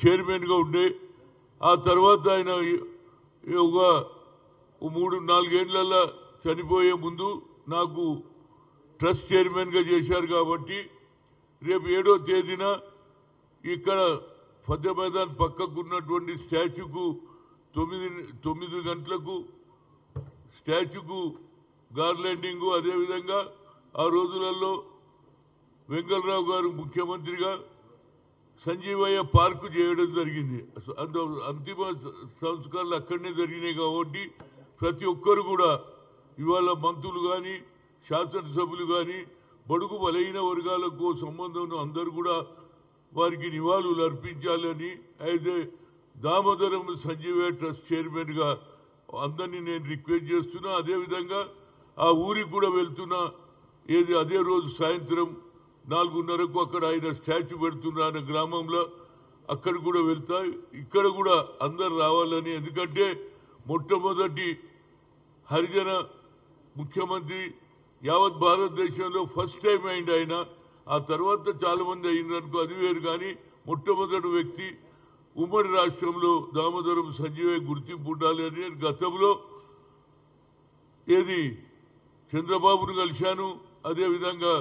చైర్మన్గా ఉండే ఆ తర్వాత ఆయన ఒక మూడు నాలుగేళ్ళలో చనిపోయే ముందు నాకు ట్రస్ట్ చైర్మన్గా చేశారు కాబట్టి రేపు ఏడో తేదీన ఇక్కడ ఫతే మైదాన్ పక్కకున్నటువంటి స్టాచ్యూకు తొమ్మిది తొమ్మిది గంటలకు స్టాచ్యూకు గార్లెండింగ్ అదేవిధంగా ఆ రోజులలో వెంకలరావు గారు ముఖ్యమంత్రిగా సంజీవయ్య పార్కు చేయడం జరిగింది. అంత అంతిమ సంస్కరణలు అక్కడనే జరిగినాయి కాబట్టి ప్రతి ఒక్కరు కూడా ఇవాళ మంత్రులు కానీ శాసనసభ్యులు కానీ బడుగు బలహీన వర్గాలకు సంబంధం అందరూ కూడా వారికి నివాళులు అర్పించాలని అయితే దామోదరం సంజీవయ్య ట్రస్ట్ చైర్మన్గా అందరినీ నేను రిక్వెస్ట్ చేస్తున్నా. అదేవిధంగా ఆ ఊరికి కూడా వెళ్తున్నా. ఏది అదే రోజు సాయంత్రం నాలుగున్నరకు అక్కడ ఆయన స్టాచ్యూ పెడుతున్న ఆయన గ్రామంలో అక్కడ కూడా వెళ్తా ఇక్కడ కూడా అందరు రావాలని. ఎందుకంటే మొట్టమొదటి హరిజన ముఖ్యమంత్రి యావత్ భారతదేశంలో ఫస్ట్ టైం అయింది ఆయన. ఆ తర్వాత చాలా మంది అయినారనుకో అది వేరు కానీ మొట్టమొదటి వ్యక్తి ఉమ్మడి రాష్ట్రంలో దామోదరం సంజీవయ్య గుర్తింపు ఉండాలి అని నేను గతంలో ఏది చంద్రబాబును కలిశాను అదేవిధంగా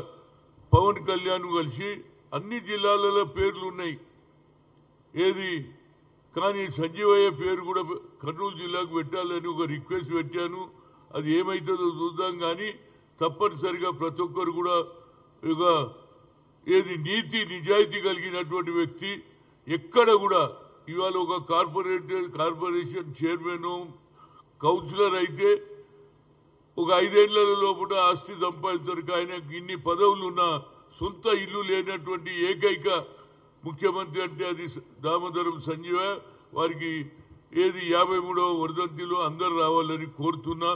పవన్ కళ్యాణ్ కలిసి అన్ని జిల్లాలలో పేర్లు ఉన్నాయి. ఏది? కానీ సంజీవయ్య పేరు కూడా కర్నూలు జిల్లాకు పెట్టాలని ఒక రిక్వెస్ట్ పెట్టాను. అది ఏమవుతుందో చూద్దాం కానీ తప్పనిసరిగా ప్రతి ఒక్కరు కూడా ఇక ఏది? నీతి నిజాయితీ కలిగినటువంటి వ్యక్తి ఎక్కడ కూడా ఇవాళ ఒక కార్పొరేటర్ కార్పొరేషన్ చైర్మన్ కౌన్సిలర్ అయితే ఒక ఐదేళ్ళ లోపల ఆస్తి సంపాదించడానికి ఆయన ఇన్ని పదవులు ఉన్న సొంత ఇల్లు లేనటువంటి ఏకైక ముఖ్యమంత్రి అంటే అది దామోదరం సంజీవ. వారికి ఏది యాభై మూడవ వర్ధంతిలో అందరు రావాలని కోరుతున్నా.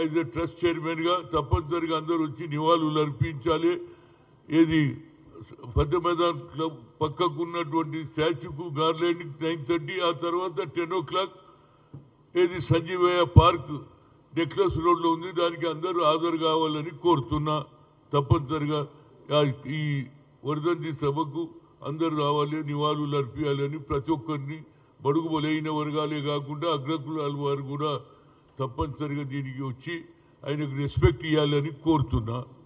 యాజ్ ఎ ట్రస్ట్ చైర్మన్గా తప్పనిసరిగా అందరూ వచ్చి నివాళులు అర్పించాలి. ఏది ఫతే మైదాన్ క్లబ్ పక్కకు ఉన్నటువంటి స్టాచ్యూకు గార్లెండ్ నైన్ థర్టీ ఆ తర్వాత టెన్ ఓ క్లాక్ ఏది సంజీవయ్య పార్క్ నెక్లెస్ రోడ్లో ఉంది దానికి అందరూ హాజరు కావాలని కోరుతున్నా. తప్పనిసరిగా ఈ వరదంతి సభకు అందరూ రావాలి నివాళులు అర్పించాలని ప్రతి ఒక్కరిని బడుగు బలైన వర్గాలే కాకుండా అగ్రకులాల వారు కూడా తప్పనిసరిగా దీనికి వచ్చి ఆయనకు రెస్పెక్ట్ ఇవ్వాలని కోరుతున్నా.